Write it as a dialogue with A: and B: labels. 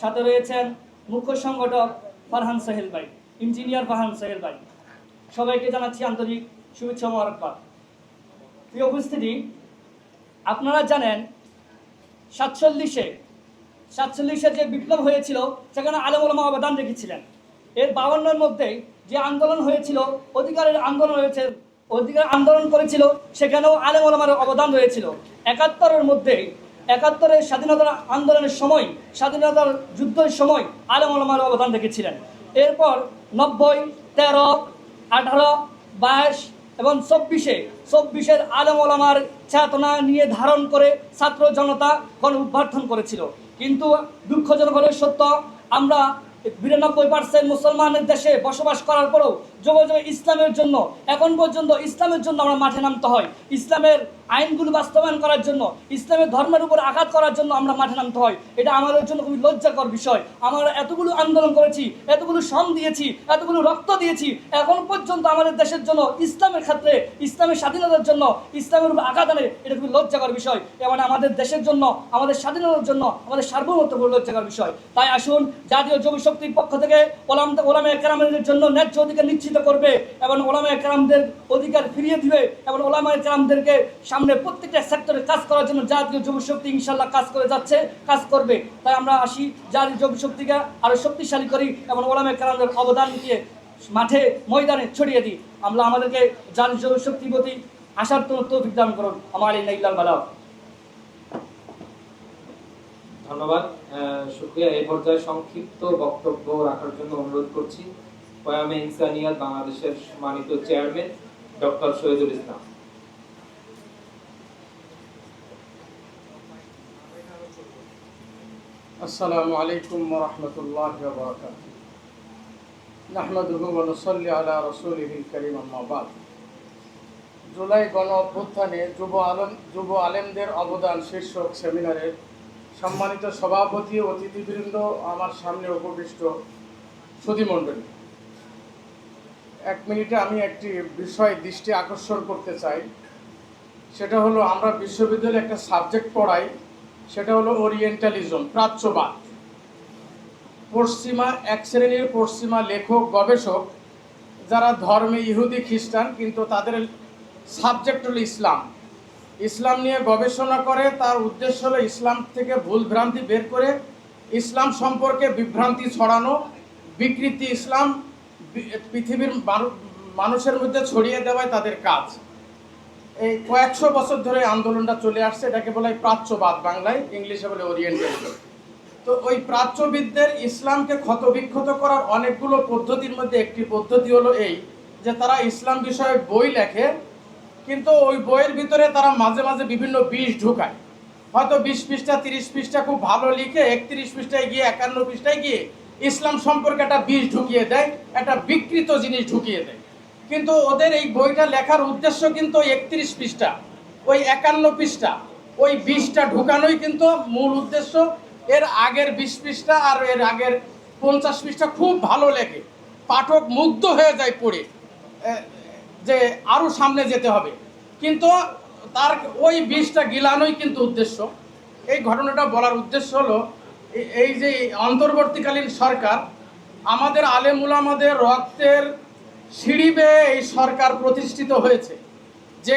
A: সাথে রয়েছেন মুখ্য সংগঠক ফারহান সাহেল ভাই, ইঞ্জিনিয়ার ফারহান সাহেল ভাই। সবাইকে জানাচ্ছি আন্তরিক শুভেচ্ছা মোবারকবাদ। প্রিয় উপস্থিতি, আপনারা জানেন সাতচল্লিশে সাতচল্লিশে যে বিপ্লব হয়েছিল, সেখানে আলমুলমা অবদান রেখেছিলেন। এর বাউন্নের মধ্যেই যে আন্দোলন হয়েছিল, অধিকারের আন্দোলন হয়েছে অধিকার আন্দোলন করেছিল, সেখানেও আলেমুলমার অবদান রয়েছিল। একাত্তরের মধ্যেই একাত্তরের স্বাধীনতা আন্দোলনের সময়, স্বাধীনতার যুদ্ধের সময় আলম আলমার অবদান রেখেছিলেন। এরপর নব্বই, তেরো, আঠারো, বাইশ এবং চব্বিশে, চব্বিশের আলম ওলামার চেতনা নিয়ে ধারণ করে ছাত্র জনতা গণ উদ্ভার্থন করেছিল। কিন্তু দুঃখজনক হলে সত্য, আমরা বিরানব্বই পার্সেন্ট মুসলমানের দেশে বসবাস করার পরেও যোগাযোগ ইসলামের জন্য, এখন পর্যন্ত ইসলামের জন্য আমরা মাঠে নামতে হয়। ইসলামের আইনগুলো বাস্তবায়ন করার জন্য, ইসলামের ধর্মের উপর আঘাত করার জন্য আমরা মাঠে নামতে হয়। এটা আমাদের জন্য খুবই লজ্জাকর বিষয়। আমরা এতগুলো আন্দোলন করেছি, এতগুলো শ্রম দিয়েছি, এতগুলো রক্ত দিয়েছি, এখন পর্যন্ত আমাদের দেশের জন্য ইসলামের ক্ষেত্রে, ইসলামের স্বাধীনতার জন্য, ইসলামের উপর আঘাত আনে, এটা খুবই লজ্জাকর বিষয়। এবং আমাদের দেশের জন্য, আমাদের স্বাধীনতার জন্য, আমাদের সার্বভৌমত্ব খুবই লজ্জাকর বিষয়। তাই আসুন জাতীয় যুব শক্তির পক্ষ থেকে ওলাম ওলামে একরামের জন্য ন্যায্য অধিকার নিশ্চিত করবে এবং ওলামে একরামদের অধিকার ফিরিয়ে দিবে এবং ওলামা একরামদেরকে সামনে প্রত্যেকটা সেক্টরে কাজ করার জন্য জাতীয় যুব শক্তি ইনশাল্লাহ কাজ করে যাচ্ছে, কাজ করবে। তাই আমরা আসি জাতীয় যুব শক্তিকে আরও শক্তিশালী করি এবং ওলামে একরামদের অবদান দিয়ে মাঠে, ময়দানে ছড়িয়ে দিই। আমরা আমাদেরকে জাতীয় যুব শক্তির প্রতি আসার তৌফিক দান করুন। আমার এই নাইলাল বালা
B: ধন্যবাদ। শুক্রিয়া। এই পর্যায়ে সংক্ষিপ্ত বক্তব্য রাখার জন্য অনুরোধ করছি। কয়ামে ইনসানিয়াত বাংলাদেশের সম্মানিত চেয়ারম্যান ডক্টর শহীদুল ইসলাম।
C: আসসালামু আলাইকুম রহমতুল্লাহ বরকাত নাহমাদুহু ওয়া নুসাল্লি আলা রাসূলিহিল কারীম আম্মা বাদ। জুলাই গণ অভ্যুত্থানে যুব আলম যুব আলেমদের অবদান শীর্ষক সেমিনারের সম্মানিত সভাপতি, অতিথিবৃন্দ, আমার সামনে উপবিষ্ট সুধীমণ্ডলী এক মিনিটে আমি একটি বিষয় দৃষ্টি আকর্ষণ করতে চাই। সেটা হলো, আমরা বিশ্ববিদ্যালয়ে একটা সাবজেক্ট পড়াই, সেটা হলো ওরিয়েন্টালিজম, প্রাচ্যবাদ। পশ্চিমা, এক শ্রেণির পশ্চিমা লেখক, গবেষক, যারা ধর্মে ইহুদি খ্রিস্টান, কিন্তু তাদের সাবজেক্ট হলো ইসলাম। ইসলাম নিয়ে গবেষণা করে, তার উদ্দেশ্য হলো ইসলাম থেকে ভুল ভ্রান্তি বের করে, ইসলাম সম্পর্কে বিভ্রান্তি ছড়ানো, বিকৃতি ইসলাম পৃথিবীর মানুষের মধ্যে ছড়িয়ে দেওয়াই তাদের কাজ। এই কয়েকশো বছর ধরে আন্দোলনটা চলে আসছে, এটাকে বলা হয় প্রাচ্যবাদ বাংলায়, ইংলিশে বলে ওরিয়েন্টালিজম তো ওই প্রাচ্যবিদদের ইসলামকে ক্ষতবিক্ষত করার অনেকগুলো পদ্ধতির মধ্যে একটি পদ্ধতি হলো এই, যে তারা ইসলাম বিষয়ে বই লেখে কিন্তু ওই বইয়ের ভিতরে তারা মাঝে মাঝে বিভিন্ন বিষ ঢুকায়। হয়তো বিশ পৃষ্ঠা, তিরিশ পৃষ্ঠা খুব ভালো লিখে, একত্রিশ পৃষ্ঠায় গিয়ে, একান্ন পৃষ্ঠায় গিয়ে ইসলাম সম্পর্কে একটা বিষ ঢুকিয়ে দেয়, একটা বিকৃত জিনিস ঢুকিয়ে দেয়। কিন্তু ওদের এই বইটা লেখার উদ্দেশ্য কিন্তু একত্রিশ পৃষ্ঠা, ওই একান্ন পৃষ্ঠা, ওই বিষটা ঢুকানোই কিন্তু মূল উদ্দেশ্য। এর আগের বিশ পৃষ্ঠা আর এর আগের পঞ্চাশ পৃষ্ঠা খুব ভালো লেগে পাঠক মুগ্ধ হয়ে যায় পড়ে। যে আরও সামনে যেতে হবে। কিন্তু তার ওই বিষটা গিলানোই কিন্তু উদ্দেশ্য। এই ঘটনাটা বলার উদ্দেশ্য হলো এই যে অন্তর্বর্তীকালীন সরকার, আমাদের আলেমুল আমাদের রক্তের সিঁড়ি বেয়ে এই সরকার প্রতিষ্ঠিত হয়েছে। যে